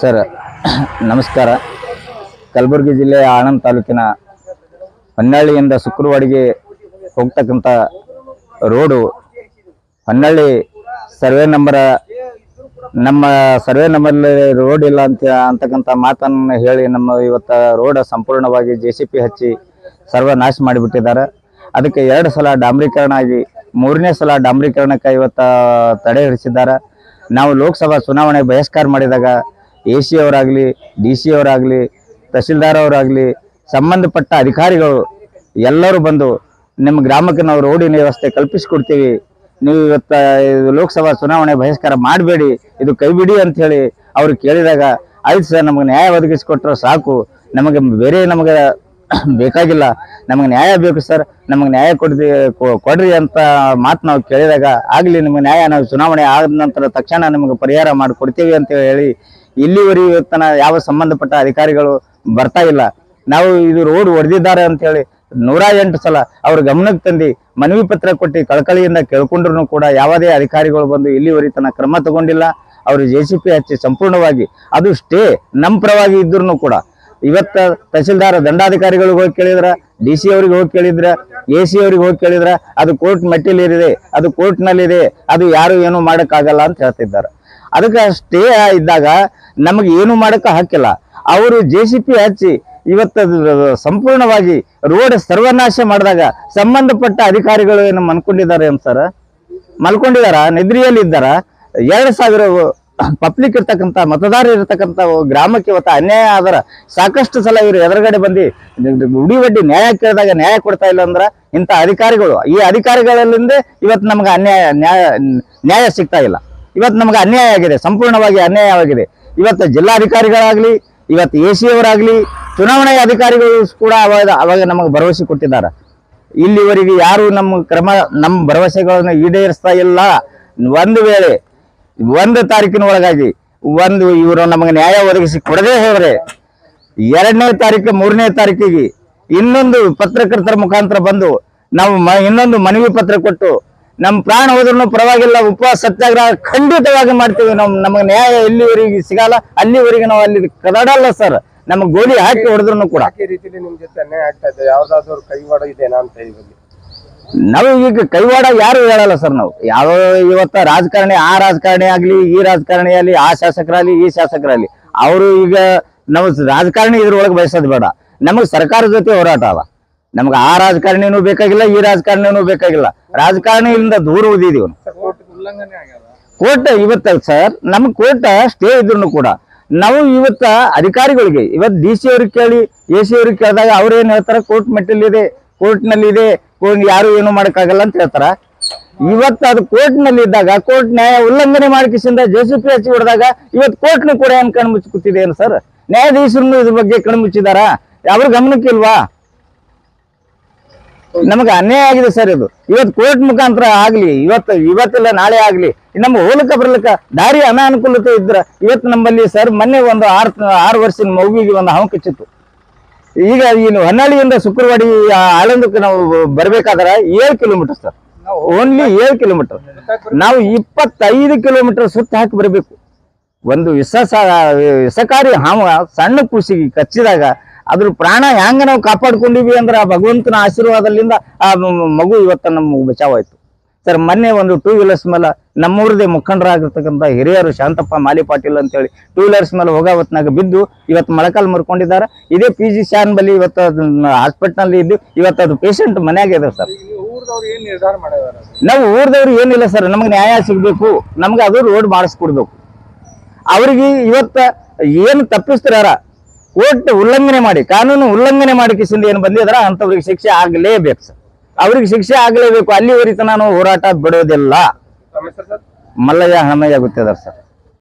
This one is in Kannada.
ಸರ್, ನಮಸ್ಕಾರ. ಕಲಬುರಗಿ ಜಿಲ್ಲೆಯ ಆಣಂದ್ ತಾಲೂಕಿನ ಹೊನ್ನಾಳಿಯಿಂದ ಶುಕ್ರವಾಡಿಗೆ ಹೋಗ್ತಕ್ಕಂಥ ರೋಡು ಹೊನ್ನಾಳಿ ಸರ್ವೆ ನಂಬರ್, ನಮ್ಮ ಸರ್ವೆ ನಂಬರ್ಲಿ ರೋಡ್ ಇಲ್ಲ ಅಂತ ಅಂತಕ್ಕಂಥ ಮಾತನ್ನು ಹೇಳಿ ನಮ್ಮ ಇವತ್ತ ರೋಡ್ ಸಂಪೂರ್ಣವಾಗಿ ಜೆ ಸಿ ಪಿ ಹಚ್ಚಿ ಸರ್ವನಾಶ ಮಾಡಿಬಿಟ್ಟಿದ್ದಾರೆ. ಅದಕ್ಕೆ ಎರಡು ಸಲ ಡಾಂಬರೀಕರಣ ಆಗಿ ಮೂರನೇ ಸಲ ಡಾಂಬರೀಕರಣಕ್ಕೆ ಇವತ್ತ ತಡೆ ಹಿಡಿಸಿದ್ದಾರೆ ನಾವು ಲೋಕಸಭಾ ಚುನಾವಣೆ ಬಹಿಷ್ಕಾರ ಮಾಡಿದಾಗ ಎ ಸಿ ಅವರಾಗಲಿ, ಡಿ ಸಿ ಅವರಾಗಲಿ ತಹಶೀಲ್ದಾರ್ ಅವರಾಗಲಿ, ಸಂಬಂಧಪಟ್ಟ ಅಧಿಕಾರಿಗಳು ಎಲ್ಲರೂ ಬಂದು ನಿಮ್ಮ ಗ್ರಾಮಕ್ಕೆ ನಾವು ರೋಡಿನ ವ್ಯವಸ್ಥೆ ಕಲ್ಪಿಸಿಕೊಡ್ತೀವಿ. ನೀವು ಇವತ್ತ ಲೋಕಸಭಾ ಚುನಾವಣೆ ಬಹಿಷ್ಕಾರ ಮಾಡಬೇಡಿ, ಇದು ಕೈ ಬಿಡಿ ಅಂತ ಹೇಳಿ ಅವ್ರು ಕೇಳಿದಾಗ, ಆಯ್ತು ಸರ್, ನಮಗೆ ನ್ಯಾಯ ಒದಗಿಸಿಕೊಟ್ರೆ ಸಾಕು, ನಮಗೆ ಬೇರೆ ನಮಗೆ ಬೇಕಾಗಿಲ್ಲ. ನಮಗೆ ನ್ಯಾಯ ಬೇಕು ಸರ್. ನಮಗೆ ನ್ಯಾಯ ಕೊಡ್ದಿ, ಕೊ- ಕೊಡ್ರಿ ಅಂತ ಮಾತು ನಾವು ಕೇಳಿದಾಗ ಆಗಲಿ ನಿಮಗೆ ನ್ಯಾಯ. ನಾವು ಚುನಾವಣೆ ಆದ ನಂತರ ತಕ್ಷಣ ನಿಮಗೆ ಪರಿಹಾರ ಮಾಡಿಕೊಡ್ತೀವಿ ಅಂತ ಹೇಳಿ ಇಲ್ಲಿವರೆಗೂ ತನ ಯಾವ ಸಂಬಂಧಪಟ್ಟ ಅಧಿಕಾರಿಗಳು ಬರ್ತಾ ಇಲ್ಲ. ನಾವು ಇದು ರೋಡ್ ಹೊಡೆದಿದ್ದಾರೆ ಅಂತ ಹೇಳಿ ನೂರ ಎಂಟು ಸಲ ಅವ್ರ ಗಮನಕ್ಕೆ ತಂದು ಮನವಿ ಪತ್ರ ಕೊಟ್ಟು ಕಳಕಳಿಯಿಂದ ಕೇಳ್ಕೊಂಡ್ರು ಕೂಡ ಯಾವುದೇ ಅಧಿಕಾರಿಗಳು ಬಂದು ಇಲ್ಲಿವರೆಗೆ ತನ್ನ ಕ್ರಮ ತಗೊಂಡಿಲ್ಲ. ಅವರು ಜೆ ಸಿ ಪಿ ಹಚ್ಚಿ ಸಂಪೂರ್ಣವಾಗಿ ಅದು ಸ್ಟೇ ನಮ್ಮ ಪರವಾಗಿ ಇದ್ರೂ ಕೂಡ. ಇವತ್ತ ತಹಸೀಲ್ದಾರ್ ದಂಡಾಧಿಕಾರಿಗಳಿಗೆ ಹೋಗಿ ಕೇಳಿದ್ರ, ಡಿ ಸಿ ಅವ್ರಿಗೆ ಹೋಗಿ ಕೇಳಿದ್ರ, ಎ ಸಿ ಅವ್ರಿಗೆ ಹೋಗಿ ಕೇಳಿದ್ರ, ಅದು ಕೋರ್ಟ್ ಮೆಟ್ಟಿಲಿರಿದೆ, ಅದು ಕೋರ್ಟ್ ನಲ್ಲಿದೆ ಅದು ಯಾರು ಏನು ಮಾಡೋಕ್ಕಾಗಲ್ಲ ಅಂತ ಹೇಳ್ತಿದ್ದಾರೆ. ಅದಕ್ಕೆ ಸ್ಟೇ ಇದ್ದಾಗ ನಮಗೆ ಏನು ಮಾಡಕ್ಕೆ ಹಾಕಿಲ್ಲ. ಅವರು ಜೆ ಸಿ ಪಿ ಹಚ್ಚಿ ಇವತ್ತು ಸಂಪೂರ್ಣವಾಗಿ ರೋಡ್ ಸರ್ವನಾಶ ಮಾಡಿದಾಗ ಸಂಬಂಧಪಟ್ಟ ಅಧಿಕಾರಿಗಳು ಏನು ಮಲ್ಕೊಂಡಿದ್ದಾರೆ ಅಂತ ಸರ್? ಮಲ್ಕೊಂಡಿದಾರ ನಿದ್ರೆಯಲ್ಲಿ ಇದ್ದಾರ ಎರಡು ಸಾವಿರ ಪಬ್ಲಿಕ್ ಇರ್ತಕ್ಕಂಥ ಮತದಾರ ಇರ್ತಕ್ಕಂಥ ಗ್ರಾಮಕ್ಕೆ ಇವತ್ತು ಅನ್ಯಾಯ ಆದರ ಸಾಕಷ್ಟು ಸಲ ಇವರು ಎದುರುಗಡೆ ಬಂದು ಉಡಿ ಒಡ್ಡಿ ನ್ಯಾಯ ಕೇಳಿದಾಗ ನ್ಯಾಯ ಕೊಡ್ತಾ ಇಲ್ಲ ಅಂದ್ರೆ ಇಂಥ ಅಧಿಕಾರಿಗಳು, ಈ ಅಧಿಕಾರಿಗಳಿಂದ ಇವತ್ತು ನಮ್ಗೆ ಅನ್ಯಾಯ, ನ್ಯಾಯ ನ್ಯಾಯ ಸಿಗ್ತಾ ಇಲ್ಲ. ಇವತ್ತು ನಮ್ಗೆ ಅನ್ಯಾಯ ಆಗಿದೆ, ಸಂಪೂರ್ಣವಾಗಿ ಅನ್ಯಾಯವಾಗಿದೆ ಇವತ್ತು ಜಿಲ್ಲಾಧಿಕಾರಿಗಳಾಗ್ಲಿ, ಇವತ್ತು ಎ ಸಿ ಅವರಾಗ್ಲಿ ಚುನಾವಣೆ ಅಧಿಕಾರಿಗಳು ಕೂಡ ಅವಾಗ ಅವಾಗ ನಮಗೆ ಭರವಸೆ ಕೊಟ್ಟಿದ್ದಾರೆ. ಇಲ್ಲಿವರೆಗೆ ಯಾರು ನಮ್ಮ ಕ್ರಮ, ನಮ್ಮ ಭರವಸೆಗಳನ್ನು ಈಡೇರಿಸ್ತಾ ಇಲ್ಲ. ಒಂದು ವೇಳೆ ಒಂದು ತಾರೀಕಿನ ಒಳಗಾಗಿ ಒಂದು ಇವರು ನಮಗೆ ನ್ಯಾಯ ಒದಗಿಸಿ ಕೊಡದೇ ಹೋದ್ರೆ ಎರಡನೇ ತಾರೀಕು, ಮೂರನೇ ತಾರೀಕಿಗೆ ಇನ್ನೊಂದು ಪತ್ರಕರ್ತರ ಮುಖಾಂತರ ಬಂದು ನಾವು ಇನ್ನೊಂದು ಮನವಿ ಪತ್ರ ಕೊಟ್ಟು ನಮ್ಮ ಪ್ರಾಣ ಹೋದ್ರೂ ಪರವಾಗಿಲ್ಲ, ಉಪವಾಸ ಸತ್ಯಾಗ್ರಹ ಖಂಡಿತವಾಗಿ ಮಾಡ್ತೀವಿ. ನಮ್, ನಮಗೆ ನ್ಯಾಯ ಎಲ್ಲಿವರೆಗೆ ಸಿಗಲ್ಲ, ಅಲ್ಲಿವರೆಗೆ ನಾವು ಅಲ್ಲಿ ಕದಡಲ್ಲ ಸರ್. ನಮ್ಗೆ ಗೋಲಿ ಹಾಕಿ ಹೊಡೆದ್ರು ಕೂಡ. ಜೊತೆ ಅನ್ಯಾಯ ಆಗ್ತಾ ಯಾವ್ದಾದ್ರು ಕೈವಾಡ ಇದೆನಾ ಅಂತ ಇವಲ್ಲಿ ನಾವು ಈಗ ಕೈವಾಡ ಯಾರು ಹೇಳಲ್ಲ ಸರ್ ನಾವು. ಯಾವ ಇವತ್ತ ರಾಜಕಾರಣಿ ಆ ರಾಜಕಾರಣಿ ಆಗ್ಲಿ ಈ ರಾಜಕಾರಣಿ ಆಗ್ಲಿ ಆ ಶಾಸಕರಾಗ್ಲಿ ಈ ಶಾಸಕರಾಗ್ಲಿ ಅವರು ಈಗ ನಾವು ರಾಜಕಾರಣಿ ಇದ್ರೊಳಗೆ ಬಯಸೋದು ಬೇಡ. ನಮಗೆ ಸರ್ಕಾರದ ಜೊತೆ ಹೋರಾಟ ಅವ ನಮ್ಗೆ ಆ ರಾಜಕಾರಣಿನೂ ಬೇಕಾಗಿಲ್ಲ ಈ ರಾಜಕಾರಣಿನೂ ಬೇಕಾಗಿಲ್ಲ. ರಾಜಕಾರಣಿಯಿಂದ ದೂರ ಉಳಿದಿದೀವಿ ಕೋರ್ಟ್ ಇವತ್ತ ಸರ್ ನಮ್ಗೆ ಕೋರ್ಟ್ ಸ್ಟೇ ಇದ್ರು ಕೂಡ. ನಾವು ಇವತ್ತ ಅಧಿಕಾರಿಗಳಿಗೆ ಇವತ್ತು ಡಿ ಸಿ ಅವ್ರಿಗೆ ಕೇಳಿ ಎ ಸಿ ಅವ್ರಿಗೆ ಕೇಳಿದಾಗ ಅವ್ರು ಏನ್ ಹೇಳ್ತಾರೆ? ಕೋರ್ಟ್ ಮೆಟ್ಟಲಿದೆ. ಕೋರ್ಟ್ನಲ್ಲಿ ಇದೆ ಕೋರ್ಟ್ ಯಾರು ಏನು ಮಾಡಕ್ಕಾಗಲ್ಲ ಅಂತ ಹೇಳ್ತಾರ. ಇವತ್ತು ಅದು ಕೋರ್ಟ್ನಲ್ಲಿ ಇದ್ದಾಗ ಕೋರ್ಟ್ ನ್ಯಾಯ ಉಲ್ಲಂಘನೆ ಮಾಡಿಕಿಸಿಂದ ಜೆ ಸಿ ಪಿ ಹಚ್ಚಿ ಹೊಡೆದಾಗ ಇವತ್ತು ಕೋರ್ಟ್ನು ಕೂಡ ಏನ್ ಕಣ್ಮುಚ್ಚಿ ಏನು ಸರ್? ನ್ಯಾಯಾಧೀಶರನ್ನು ಇದ್ರ ಬಗ್ಗೆ ಕಣ್ಮುಚ್ಚಿದಾರ ಯಾವ್ರ ಗಮನಕ್ಕಿಲ್ವಾ? ನಮಗೆ ಅನ್ಯಾಯ ಆಗಿದೆ ಸರ್ ಇದು. ಇವತ್ತು ಕೋರ್ಟ್ ಮುಖಾಂತರ ಆಗ್ಲಿ, ಇವತ್ತು, ಇವತ್ತಿಲ್ಲ, ನಾಳೆ ಆಗ್ಲಿ, ನಮ್ಮ ಹೋಲಕ ಬರ್ಲಿಕ್ಕ ದಾರಿ ಅನಾನುಕೂಲತೆ ಇದ್ರ ಇವತ್ತು ನಮ್ಮಲ್ಲಿ ಸರ್ ಮೊನ್ನೆ ಒಂದು ಆರು ಆರು ವರ್ಷದ ಮಗುವಿಗೆ ಒಂದು ಹಾವು ಈಗ ಏನು ಹೊನ್ನಾಳಿಯಿಂದ ಶುಕ್ರವಾಡಿ ಆಳಂದಕ್ಕೆ ನಾವು ಬರ್ಬೇಕಾದ್ರೆ ಏಳು ಕಿಲೋಮೀಟರ್ ಸರ್ ಓನ್ಲಿ ಏಳು ಕಿಲೋಮೀಟರ್ ನಾವು ಇಪ್ಪತ್ತೈದು ಕಿಲೋಮೀಟರ್ ಸುತ್ತ ಹಾಕಿ ಬರಬೇಕು. ಒಂದು ವಿಷ ವಿಷಕಾರಿ ಹಾವ ಸಣ್ಣ ಕೂಸಿಗೆ ಕಚ್ಚಿದಾಗ ಅದ್ರ ಪ್ರಾಣ ಹೆಂಗ ನಾವು ಕಾಪಾಡ್ಕೊಂಡಿವಿ ಅಂದ್ರೆ ಆ ಭಗವಂತನ ಆಶೀರ್ವಾದದಿಂದ ಆ ಮಗು ಇವತ್ತ ನಮ್ಮ ಬಚಾವಾಯ್ತು ಸರ್ ಮೊನ್ನೆ ಒಂದು ಟೂ ವೀಲರ್ಸ್ ಮೇಲೆ ನಮ್ಮೂರದೇ ಮುಖಂಡರಾಗಿರ್ತಕ್ಕಂಥ ಹಿರಿಯರು ಶಾಂತಪ್ಪ ಮಾಲಿ ಪಾಟೀಲ್ ಅಂತೇಳಿ ಟೂ ವೀಲರ್ಸ್ ಮೇಲೆ ಹೋಗಾವತ್ನಾಗ ಬಿದ್ದು ಇವತ್ತು ಮೊಳಕಾಲ್ ಮುರ್ಕೊಂಡಿದ್ದಾರೆ. ಇದೇ ಪಿ ಜಿ ಶಾನ್ ಬಳಿ ಇವತ್ತು ಹಾಸ್ಪಿಟ್ಲಲ್ಲಿ ಇದ್ದು ಇವತ್ತು ಅದು ಪೇಷಂಟ್ ಮನ್ಯಾಗ ಇದೆ ಸರ್. ನಾವು ಊರ್ದವ್ರು ಏನಿಲ್ಲ ಸರ್ ನಮ್ಗೆ ನ್ಯಾಯ ಸಿಗಬೇಕು ನಮ್ಗೆ ಅದು ರೋಡ್ ಮಾಡಿಸ್ಕೊಡ್ಬೇಕು ಅವ್ರಿಗೆ ಇವತ್ತ ಏನು ತಪ್ಪಿಸ್ತಾರ ಕೋರ್ಟ್ ಉಲ್ಲಂಘನೆ ಮಾಡಿ ಕಾನೂನು ಉಲ್ಲಂಘನೆ ಮಾಡಿ ಕಿಸಿಂದ ಏನು ಬಂದಿದ್ರ ಅಂಥವ್ರಿಗೆ ಶಿಕ್ಷೆ ಆಗಲೇಬೇಕು ಸರ್. ಅವ್ರಿಗೆ ಶಿಕ್ಷೆ ಆಗಲೇಬೇಕು ಅಲ್ಲಿವರೆಗೆ ನಾನು ಹೋರಾಟ ಬಿಡೋದಿಲ್ಲ. ಮಲ್ಲಯ್ಯ ಹಣಮಯ್ಯ ಗೊತ್ತಿದಾರ ಸರ್.